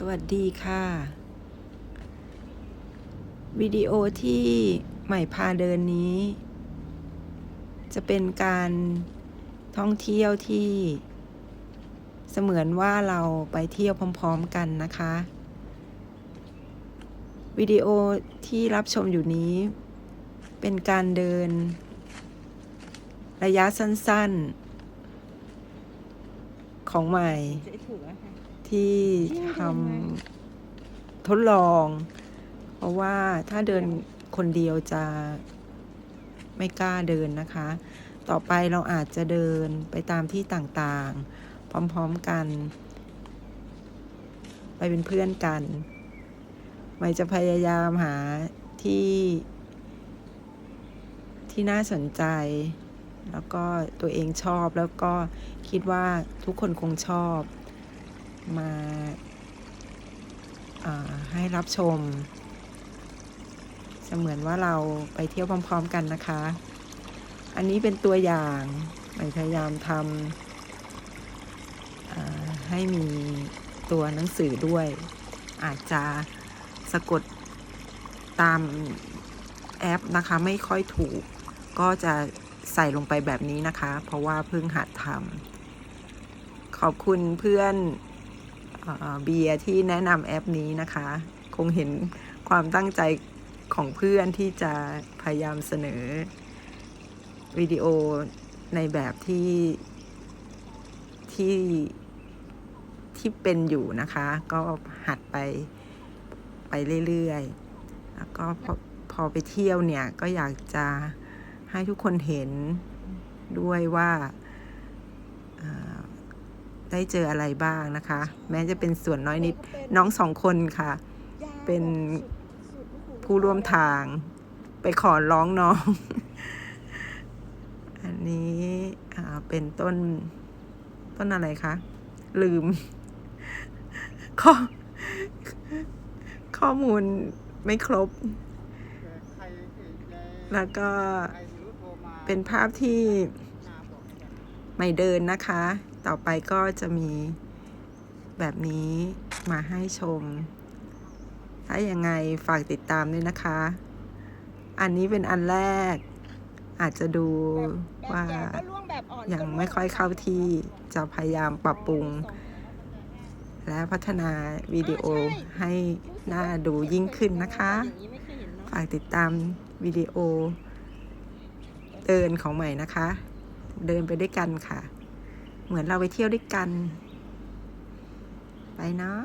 สวัสดีค่ะ วิดีโอที่ใหม่พาเดินนี้ จะเป็นการท่องเที่ยวที่เสมือนว่าเราไปเที่ยวพร้อมๆกันนะคะ วิดีโอที่รับชมอยู่นี้ เป็นการเดิน ระยะสั้นๆ ของใหม่ ที่ทำทดลอง เพราะว่าถ้าเดินคนเดียวจะไม่กล้าเดินนะคะ ต่อไปเราอาจจะเดินไปตามที่ต่างๆ พร้อมๆกัน ไปเป็นเพื่อนกันไม่จะพยายามหาที่ ที่น่าสนใจ แล้วก็ตัวเองชอบแล้วก็คิดว่าทุกคนคงชอบ มาาให้รับชม เสมือนว่าเราไปเที่ยวพร้อม ๆ กันนะคะ อันนี้เป็นตัวอย่างพยายามทำาให้มีตัวหนังสือด้วย อาจจะสะกดตามแอปนะคะไม่ค่อยถูก ก็จะใส่ลงไปแบบนี้นะคะ เพราะว่าเพิ่งหัดทำขอบคุณเพื่อน เบียร์ที่แนะนำแอปนี้นะคะ คงเห็นความตั้งใจของเพื่อนที่จะพยายามเสนอ วิดีโอในแบบที่ที่ที่เป็นอยู่นะคะ ก็หัดไปไปเรื่อยๆ แล้วก็พอพอไปเที่ยวเนี่ย ก็อยากจะให้ทุกคนเห็นด้วยว่า ได้เจออะไรบ้างนะคะ แม้จะเป็นส่วนน้อยนิดน้องสองคนค่ะ เป็นผู้ร่วมทาง ไปขอร้องน้อง อันนี้อ่าเป็นต้นต้นอะไรคะ ลืม ข้อ ข้อมูลไม่ครบ แล้วก็เป็นภาพที่ไม่เดินนะคะ ต่อไปก็จะมีแบบนี้มาให้ชม ถ้ายังไงฝากติดตามด้วยนะคะ อันนี้เป็นอันแรก อาจจะดูว่ายังไม่ค่อยเข้าที่จะพยายามปรับปรุง และพัฒนาวิดีโอให้น่าดูยิ่งขึ้นนะคะอย่างนี้ไม่เคยเห็นเนาะฝากติดตามวิดีโอเดินของใหม่นะคะ เดินไปด้วยกันค่ะ เหมือนเราไปเที่ยวด้วยกัน ไปเนาะ